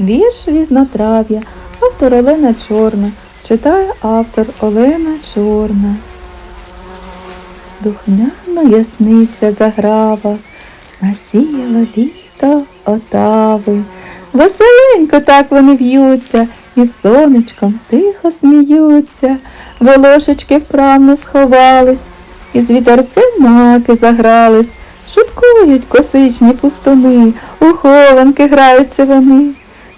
Вірш різнотрав'я. Автор Олена Чорна. Читає автор Олена Чорна. Духмяно ясниця заграва, насіяла літо отави. Веселенько так вони в'ються, і сонечком тихо сміються, волошечки вправно сховались, і з вітерцем маки загрались, шуткують косичні пустуни, у хованки граються вони.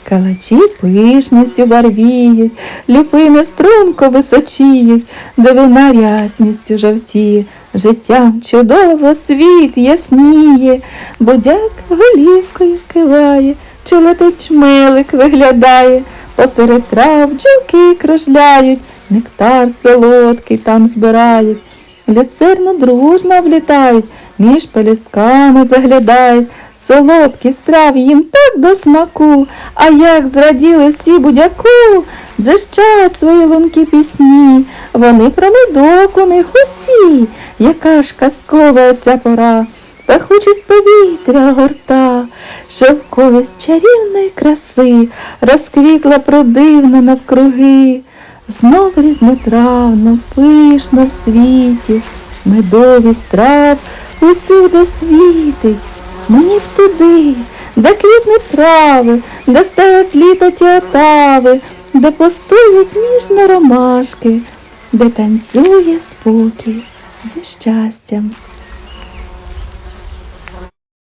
Калачі пишністю барвіють, люпини струнко височіють, дивина рясністю жовтіє, життям чудово світ ясніє, будяк голівкою киває, чи летить чмелик виглядає, посеред трав бджілки кружляють, нектар солодкий там збирають. Люцерну дружно влітають, між пелюстками заглядають, солодкі страви їм так до смаку, а як зраділи всі будяку, дзищать свої лункі пісні, вони про медок у них усі, яка ж казкова ця пора, пахучість повітря горта, шовковість чарівної краси, розквітла продивно навкруги. Знов різнотравно, пишно в світі, медовість трав усюди світить. Мені б туди, де квітне трави, де стають літо ті отави, де постують ніжно ромашки, де танцює спокій зі щастям.